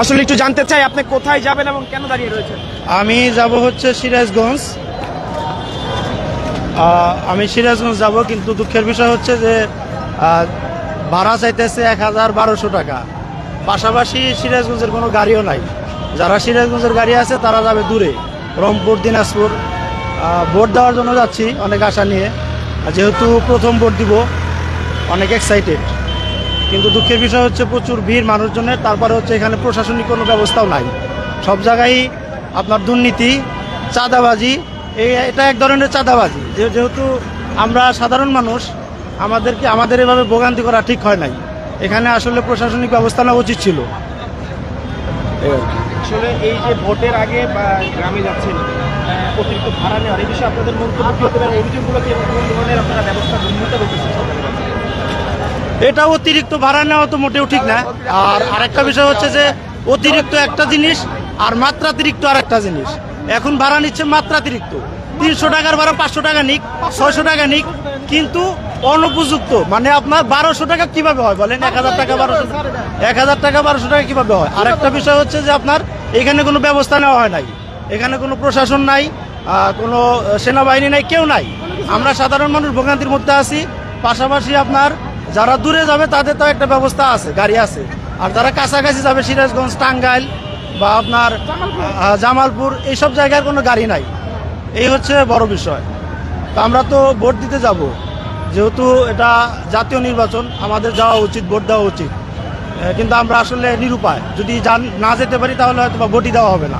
আসলে একটু জানতে চাই, আপনি কোথায় যাবেন এবং কেন দাঁড়িয়ে রয়েছেন? আমি যাব হচ্ছে সিরাজগঞ্জ। আমি সিরাজগঞ্জ যাব, কিন্তু দুঃখের বিষয় হচ্ছে যে ভাড়া চাইতেছে এক হাজার বারোশো টাকা। পাশাপাশি সিরাজগঞ্জের কোনো গাড়িও নাই। যারা সিরাজগঞ্জের গাড়ি আছে, তারা যাবে দূরে, রংপুর, দিনাজপুর। ভোট দেওয়ার জন্য যাচ্ছি, অনেক আশা নিয়ে। যেহেতু প্রথম ভোট দিব, অনেক এক্সাইটেড কিন্তু দুঃখের বিষয় হচ্ছে প্রচুর ভিড় মানুষজনের তারপরে হচ্ছে এখানে প্রশাসনিক কোনো ব্যবস্থাও নাই। সব জায়গায় আপনার দুর্নীতি চাঁদাবাজি এই এটা এক ধরনের চাঁদাবাজি। যে যেহেতু আমরা সাধারণ মানুষ আমাদেরকে আমাদের এভাবে ভোগান্তি করা ঠিক হয় নাই। এখানে আসলে প্রশাসনিক ব্যবস্থা নেওয়া উচিত ছিল। আসলে এই যে ভোটের আগে বা গ্রামে যাচ্ছেন অতিরিক্ত ভাড়া নেওয়ার এই বিষয়ে আপনাদের মন্তব্য কি হতে পারে? অভিযোগগুলো কোন ধরনের আপনারা ব্যবস্থা? এটা অতিরিক্ত ভাড়া নেওয়া তো মোটেও ঠিক না। আর আরেকটা বিষয় হচ্ছে যে, অতিরিক্ত একটা জিনিস আর মাত্রাতিরিক্ত আরেকটা জিনিস। এখন ভাড়া নিচ্ছে মাত্রাতিরিক্ত। তিনশো টাকার ভাড়া পাঁচশো টাকা নিক, ছয়শো টাকা নিক, কিন্তু অনুপযুক্ত। মানে আপনার বারোশো টাকা কীভাবে হয় বলেন? এক হাজার টাকা, বারোশো এক হাজার টাকা, বারোশো টাকা কীভাবে হয়? আর একটা বিষয় হচ্ছে যে, আপনার এখানে কোনো ব্যবস্থা নেওয়া হয় নাই। এখানে কোনো প্রশাসন নাই কোনো সেনাবাহিনী নাই, কেউ নাই। আমরা সাধারণ মানুষ ভোগান্তির মধ্যে আছি। পাশাপাশি আপনার যারা দূরে যাবে তাদের তো একটা ব্যবস্থা আছে গাড়ি আছে। আর যারা কাছাকাছি যাবে সিরাজগঞ্জ টাঙ্গাইল বা আপনার জামালপুর এইসব জায়গার কোনো গাড়ি নাই। এই হচ্ছে বড় বিষয়। তো আমরা তো ভোট দিতে যাব। যেহেতু এটা জাতীয় নির্বাচন আমাদের যাওয়া উচিত ভোট দেওয়া উচিত। কিন্তু আমরা আসলে নিরুপায়। যদি যান- না যেতে পারি তাহলে হয়তো বা ভোটই দেওয়া হবে না।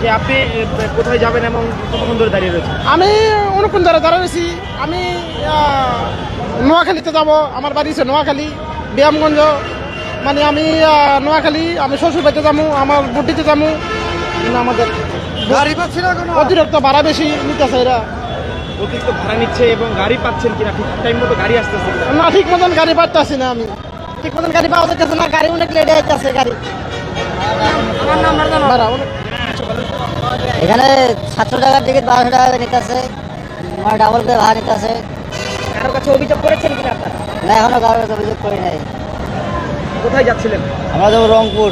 যে আপনি কোথায় যাবেন এবং কতক্ষণ ধরে দাঁড়িয়ে রয়েছেন? আমি অনেকক্ষণ ধরে দাঁড়া রয়েছি। আমি নোয়াখালীতে যাব আমার বাড়ি আছে নোয়াখালী ব্যায়ামগঞ্জ। মানে আমি নোয়াখালী আমি শ্বশুর বাড়িতে যাব আমার বুটিতে যাব। কিন্তু আমাদের গাড়ি পাচ্ছি না কোনো? অতিরিক্ত ভাড়া বেশি নিতেছে এরা। অতিরিক্ত ভাড়া নিচ্ছে এবং গাড়ি পাচ্ছেন কিনা? ঠিক টাইম মতো গাড়ি আসতেছে না ঠিক মতন গাড়ি পাঠাচ্ছি না আমি। ঠিক মতন গাড়ি পাওয়া যাচ্ছে না গাড়ি অনেক লেট যাচ্ছে গাড়ি। এখানে সাতশো টাকার টিকিট বারোশো টাকা নিতেছে। মানে ডাবল করে ভাড়া নিতেছে। কারোর কাছে অভিযোগ করেছেন কিনা আপনারা? না এখনও কারোর কাছে অভিযোগ করি নাই। কোথায় যাচ্ছিলেন? আমরা যাব রংপুর।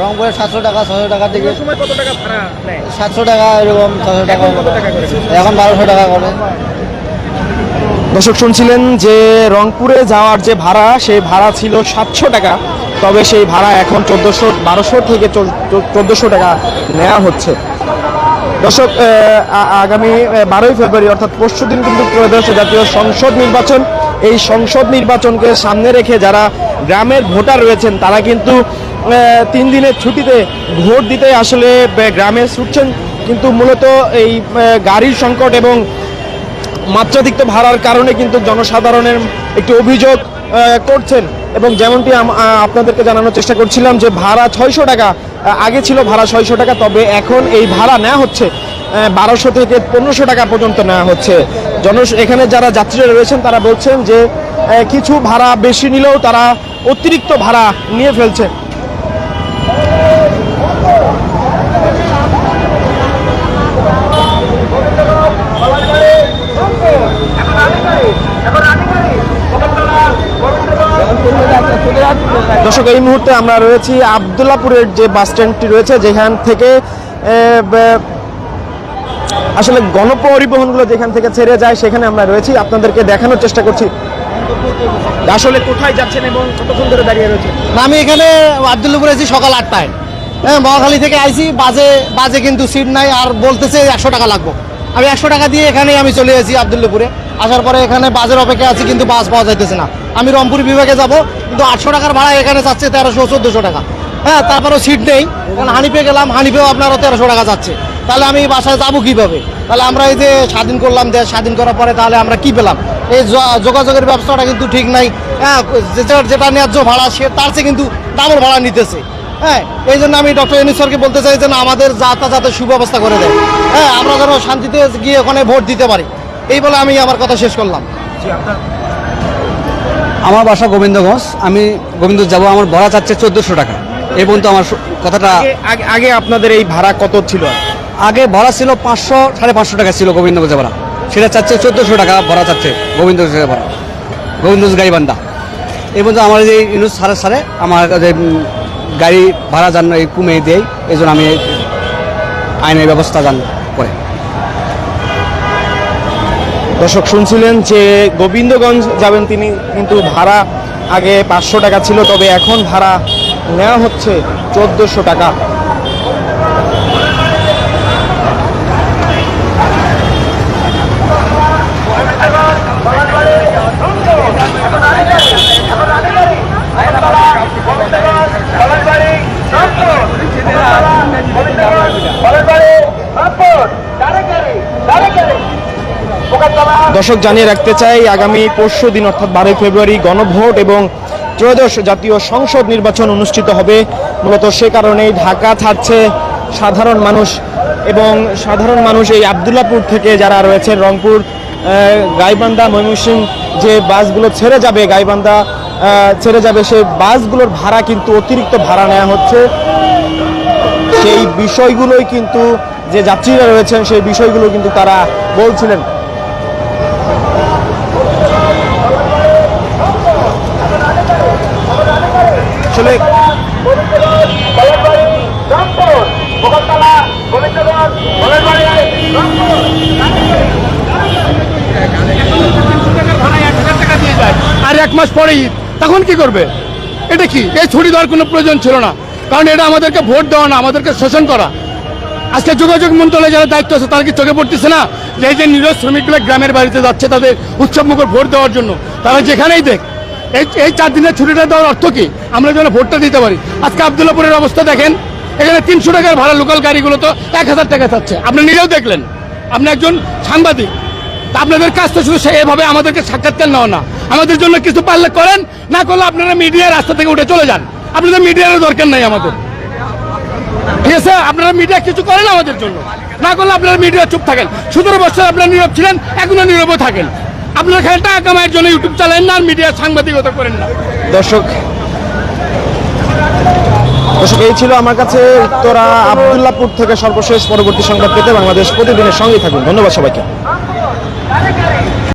রংপুরে সাতশো টাকা ছশো কোন সময় কত টাকা ভাড়া নেয়? সাতশো টাকা এরকম ছশো টাকা টাকা? এখন বারোশো টাকা করে। দর্শক শুনছিলেন যে রংপুরে যাওয়ার যে ভাড়া সেই ভাড়া ছিল সাতশো টাকা। তবে সেই ভাড়া এখন চোদ্দোশো বারোশো থেকে চোদ্দোশো টাকা নেওয়া হচ্ছে। দর্শক আগামী বারোই ফেব্রুয়ারি, অর্থাৎ পরশু দিন কিন্তু ত্রয়োদশ জাতীয় সংসদ নির্বাচন। এই সংসদ নির্বাচনকে সামনে রেখে যারা গ্রামের ভোটার রয়েছেন, তারা কিন্তু তিন দিনের ছুটিতে ভোট দিতে আসলে গ্রামে ছুটছেন। কিন্তু মূলত এই গাড়ির সংকট এবং মাত্রাতিরিক্ত ভাড়ার কারণে কিন্তু জনসাধারণের একটি অভিযোগ করছেন এবং যেমনটি আপনাদেরকে জানানোর চেষ্টা করছিলাম যে ভাড়া ছয়শো টাকা আগে ছিল ভাড়া ছয়শো টাকা, তবে এখন এই ভাড়া নেওয়া হচ্ছে বারোশো থেকে পনেরোশো টাকা পর্যন্ত নেওয়া হচ্ছে। জন এখানে যারা যাত্রীরা রয়েছেন, তারা বলছেন যে কিছু ভাড়া বেশি নিলেও তারা অতিরিক্ত ভাড়া নিয়ে ফেলছেন। দর্শক, এই মুহূর্তে আমরা রয়েছি আবদুল্লাপুরের যে বাস স্ট্যান্ডটি রয়েছে, যেখান থেকে আসলে গণপরিবহনগুলো যেখান থেকে ছেড়ে যায়, সেখানে আমরা রয়েছি। আপনাদেরকে দেখানোর চেষ্টা করছি। আসলে কোথায় যাচ্ছেন এবং কতক্ষণ ধরে দাঁড়িয়ে রয়েছে আমি এখানে আবদুল্লাপুর আছি সকাল আটটায়। হ্যাঁ মহাখালী থেকে আইছি, বাজে বাজে কিন্তু সিট নাই, আর বলতেছে একশো টাকা লাগবো। আমি একশো টাকা দিয়ে এখানে আমি চলে এসেছি আবদুল্লাপুরে। আসার পরে এখানে বাসের অপেক্ষা আছি, কিন্তু বাস পাওয়া যাইতেছে না। আমি রংপুর বিভাগে যাব কিন্তু আটশো টাকার ভাড়া এখানে যাচ্ছে তেরোশো চোদ্দোশো টাকা। হ্যাঁ তারপরেও সিট নেই কারণ হানিপে গেলাম হানিপেও আপনারও তেরোশো টাকা যাচ্ছে। তাহলে আমি বাসায় যাব কীভাবে? তাহলে আমরা এই যে স্বাধীন করলাম দেশ স্বাধীন করার পরে তাহলে আমরা কি পেলাম? এই যোগাযোগের ব্যবস্থাটা কিন্তু ঠিক নাই। হ্যাঁ যেটা যেটা ন্যায্য ভাড়া সে তার চেয়ে কিন্তু ডাবল ভাড়া নিতেছে। হ্যাঁ এই জন্য আমি ডক্টর স্যারকে বলতে চাই যে না, আমাদের যাতায়াতের সুব্যবস্থা করে দেয়। হ্যাঁ আমরা যেন শান্তিতে গিয়ে ওখানে ভোট দিতে পারি। এই বলে আমি আমার কথা শেষ করলাম। আমার বাসা গোবিন্দগঞ্জ। আমি গোবিন্দ যাব আমার ভাড়া চাচ্ছে চোদ্দোশো টাকা। এই পর্যন্ত আমার কথাটা আগে- আপনাদের এই ভাড়া কত ছিল? আগে ভাড়া ছিল পাঁচশো সাড়ে পাঁচশো টাকা ছিল গোবিন্দগঞ্জ ভাড়া। সেটা চাচ্ছে চোদ্দোশো টাকা ভাড়া চাচ্ছে গোবিন্দগঞ্জ ভাড়া। গোবিন্দগঞ্জ গাইবান্ধা এই পর্যন্ত আমার যে ইউনুস সারে সারে আমার যে গাড়ি ভাড়া জান এই কমিয়ে দেয় এই জন্য আমি আইনের ব্যবস্থা জান করে। দর্শক শুনছিলেন যে গোবিন্দগঞ্জ যাবেন তিনি কিন্তু ভাড়া আগে পাঁচশো টাকা ছিল তবে এখন ভাড়া নেওয়া হচ্ছে চোদ্দোশো টাকা দর্শক জানিয়ে রাখতে চাই, আগামী পরশু দিন, অর্থাৎ বারোই ফেব্রুয়ারি, গণভোট এবং ত্রয়োদশ জাতীয় সংসদ নির্বাচন অনুষ্ঠিত হবে। মূলত সে কারণেই ঢাকা ছাড়ছে সাধারণ মানুষ এবং সাধারণ মানুষ এই আবদুল্লাপুর থেকে যারা রয়েছে রংপুর গাইবান্ধা, ময়মনসিংহ, যে বাসগুলো ছেড়ে যাবে, গাইবান্ধা ছেড়ে যাবে সেই বাসগুলোর ভাড়া কিন্তু অতিরিক্ত ভাড়া নেওয়া হচ্ছে। সেই বিষয়গুলোই কিন্তু যে যাত্রীরা রয়েছেন, সেই বিষয়গুলো কিন্তু তারা বলছিলেন আসলে আর এক মাস পরে তখন কি করবে? এটা কি? এই ছুটি দেওয়ার কোনো প্রয়োজন ছিল না। কারণ এটা আমাদেরকে ভোট দেওয়া না, আমাদেরকে শোষণ করা। আজকে যোগাযোগ মন্ত্রণালয়ে যারা দায়িত্ব আছে, তারা কি চোখে পড়তেছে না? যে যে নিরজ শ্রমিকগুলো গ্রামের বাড়িতে যাচ্ছে তাদের উৎসবমুখর ভোট দেওয়ার জন্য, তারা যেখানেই দেখ, এই এই চার দিনের ছুটিটা দেওয়ার অর্থ কি? আমরা যেন ভোটটা দিতে পারি। আজকে আবদুল্লাপুরের অবস্থা দেখেন, এখানে তিনশো টাকার ভাড়া লোকাল গাড়িগুলো তো এক হাজার টাকা চাচ্ছে আপনি নিজেও দেখলেন, আপনি একজন সাংবাদিক। আপনাদের কাজ তো শুধু সে- এভাবে আমাদেরকে সাক্ষাৎকার নেওয়া না। আমাদের জন্য কিছু পারলে করেন, না করলে আপনারা মিডিয়ার রাস্তা থেকে উঠে চলে যান। আপনাদের মিডিয়ার দরকার নাই আমাদের। ঠিক আছে? আপনারা মিডিয়া কিছু করেন আমাদের জন্য। না করলে আপনারা মিডিয়া চুপ থাকেন। সতেরো বছর আপনারা নীরব ছিলেন, এখনও নীরব থাকেন। আপনারা খালি টাকা কামাইয়ের জন্য ইউটিউব চালান না, আর মিডিয়া সাংবাদিকতা করেন না। দর্শক দর্শক, এই ছিল আমার কাছে উত্তরা আবদুল্লাপুর থেকে সর্বশেষ পরবর্তী সংবাদ পেতে বাংলাদেশ প্রতিদিনের সঙ্গেই থাকুন। ধন্যবাদ সবাইকে।